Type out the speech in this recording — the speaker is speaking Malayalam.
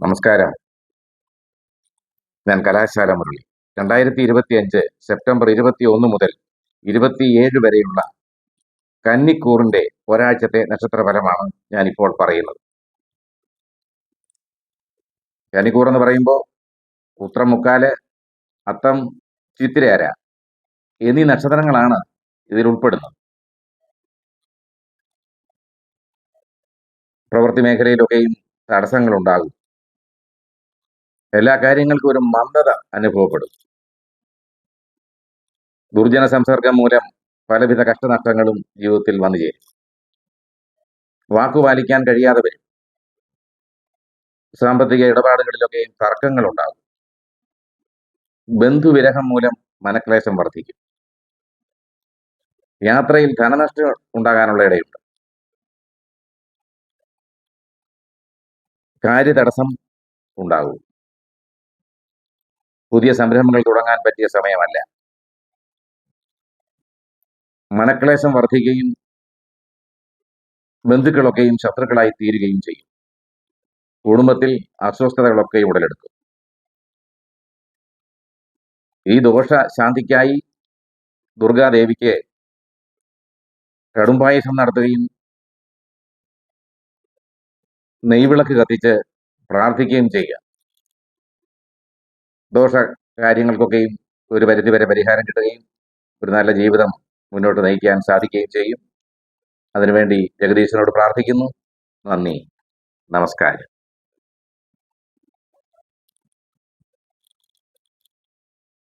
നമസ്കാരം. ഞാൻ കലാശാല മുരളി. രണ്ടായിരത്തി ഇരുപത്തി അഞ്ച് സെപ്റ്റംബർ ഇരുപത്തി ഒന്ന് മുതൽ ഇരുപത്തിയേഴ് വരെയുള്ള കന്നിക്കൂറിന്റെ ഒരാഴ്ചത്തെ നക്ഷത്രഫലമാണ് ഞാനിപ്പോൾ പറയുന്നത്. കന്നിക്കൂർ എന്ന് പറയുമ്പോൾ ഉത്രം മുക്കാൽ അത്തം ചിത്തിരാര എന്നീ നക്ഷത്രങ്ങളാണ് ഇതിൽ ഉൾപ്പെടുന്നത്. പ്രവൃത്തി മേഖലയിലൊക്കെയും തടസ്സങ്ങൾ ഉണ്ടാകും എല്ലാ കാര്യങ്ങൾക്കും ഒരു മന്ദത അനുഭവപ്പെടും. ദുർജന സംസർഗം മൂലം പലവിധ കഷ്ടനഷ്ടങ്ങളും ജീവിതത്തിൽ വന്നു ചേരും. വാക്കു പാലിക്കാൻ കഴിയാതെ വരും. സാമ്പത്തിക ഇടപാടുകളിലൊക്കെയും തർക്കങ്ങൾ ഉണ്ടാകും ബന്ധുവിരഹം മൂലം മനക്ലേശം വർദ്ധിക്കും. യാത്രയിൽ ധനനഷ്ടം ഉണ്ടാകാനുള്ള ഇടയുണ്ട്. കാര്യതടസ്സം ഉണ്ടാകും. പുതിയ സംരംഭങ്ങൾ തുടങ്ങാൻ പറ്റിയ സമയമല്ല. മനക്ലേശം വർദ്ധിക്കുകയും ബന്ധുക്കളൊക്കെയും ശത്രുക്കളായി തീരുകയും ചെയ്യും. കുടുംബത്തിൽ അസ്വസ്ഥതകളൊക്കെ ഉടലെടുക്കും. ഈ ദോഷ ശാന്തിക്കായി ദുർഗാദേവിക്ക് കടുംപായസം നടത്തുകയും നെയ്വിളക്ക് കത്തിച്ച് പ്രാർത്ഥിക്കുകയും ചെയ്യുക. ദോഷ കാര്യങ്ങൾക്കൊക്കെയും ഒരു പരിധിവരെ പരിഹാരം കിട്ടുകയും ഒരു നല്ല ജീവിതം മുന്നോട്ട് നയിക്കാൻ സാധിക്കുകയും ചെയ്യും. അതിനുവേണ്ടി ജഗദീശനോട് പ്രാർത്ഥിക്കുന്നു. നന്ദി. നമസ്കാരം.